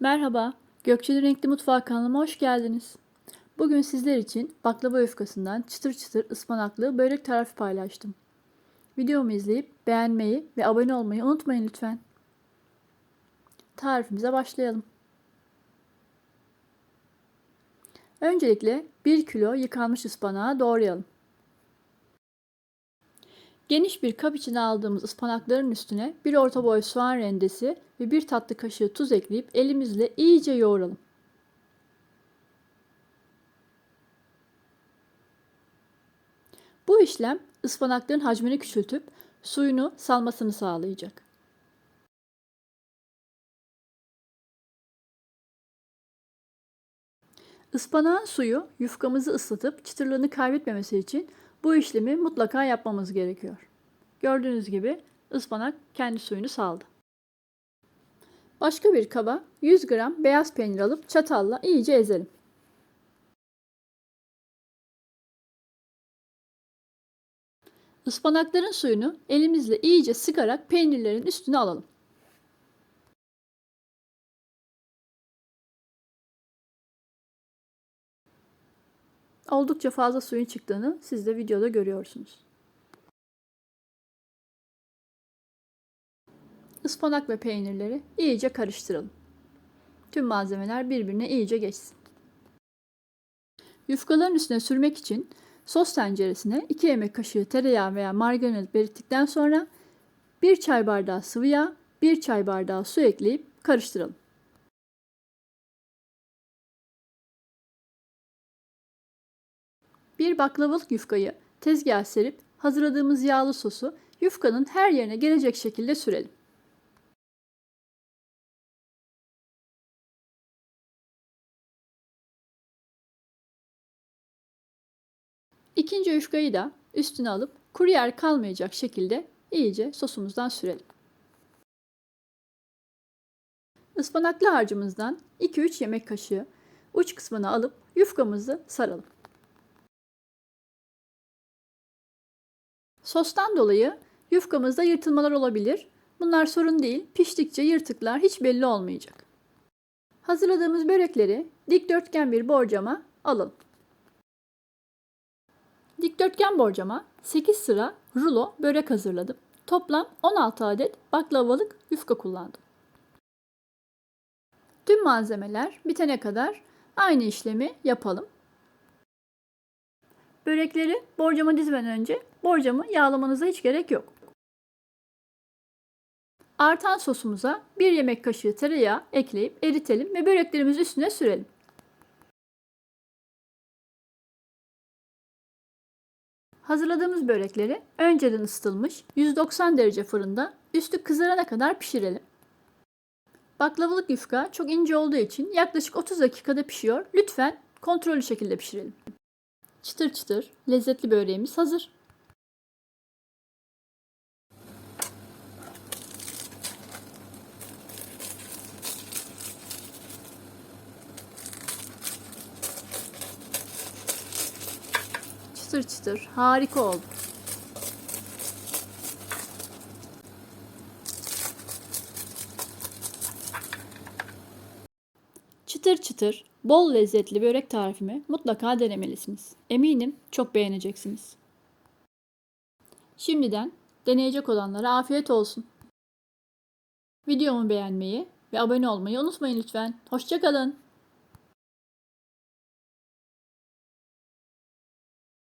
Merhaba, Gökçe'nin Renkli Mutfağı kanalıma hoş geldiniz. Bugün sizler için baklava yufkasından çıtır çıtır ıspanaklı börek tarifi paylaştım. Videomu izleyip beğenmeyi ve abone olmayı unutmayın lütfen. Tarifimize başlayalım. Öncelikle 1 kilo yıkanmış ıspanağı doğrayalım. Geniş bir kap içine aldığımız ıspanakların üstüne bir orta boy soğan rendesi ve bir tatlı kaşığı tuz ekleyip elimizle iyice yoğuralım. Bu işlem ıspanakların hacmini küçültüp suyunu salmasını sağlayacak. Ispanağın suyu yufkamızı ıslatıp çıtırlığını kaybetmemesi için bu işlemi mutlaka yapmamız gerekiyor. Gördüğünüz gibi ıspanak kendi suyunu saldı. Başka bir kaba 100 gram beyaz peynir alıp çatalla iyice ezelim. Ispanakların suyunu elimizle iyice sıkarak peynirlerin üstüne alalım. Oldukça fazla suyun çıktığını siz de videoda görüyorsunuz. Ispanak ve peynirleri iyice karıştıralım. Tüm malzemeler birbirine iyice geçsin. Yufkaların üstüne sürmek için sos tenceresine 2 yemek kaşığı tereyağı veya margarin alıp erittikten sonra 1 çay bardağı sıvı yağ, 1 çay bardağı su ekleyip karıştıralım. Bir baklavalık yufkayı tezgaha serip hazırladığımız yağlı sosu yufkanın her yerine gelecek şekilde sürelim. İkinci yufkayı da üstüne alıp kuru yer kalmayacak şekilde iyice sosumuzdan sürelim. Ispanaklı harcımızdan 2-3 yemek kaşığı uç kısmını alıp yufkamızı saralım. Sostan dolayı yufkamızda yırtılmalar olabilir. Bunlar sorun değil. Piştikçe yırtıklar hiç belli olmayacak. Hazırladığımız börekleri dikdörtgen bir borcama alalım. Dikdörtgen borcama 8 sıra rulo börek hazırladım. Toplam 16 adet baklavalık yufka kullandım. Tüm malzemeler bitene kadar aynı işlemi yapalım. Börekleri borcama dizmeden önce borcamı yağlamanıza hiç gerek yok. Artan sosumuza 1 yemek kaşığı tereyağı ekleyip eritelim ve böreklerimizi üstüne sürelim. Hazırladığımız börekleri önceden ısıtılmış 190 derece fırında üstü kızarana kadar pişirelim. Baklavalık yufka çok ince olduğu için yaklaşık 30 dakikada pişiyor. Lütfen kontrollü şekilde pişirelim. Çıtır çıtır lezzetli böreğimiz hazır. Çıtır çıtır harika oldu. Çıtır çıtır, bol lezzetli börek tarifimi mutlaka denemelisiniz. Eminim çok beğeneceksiniz. Şimdiden deneyecek olanlara afiyet olsun. Videomu beğenmeyi ve abone olmayı unutmayın lütfen. Hoşçakalın.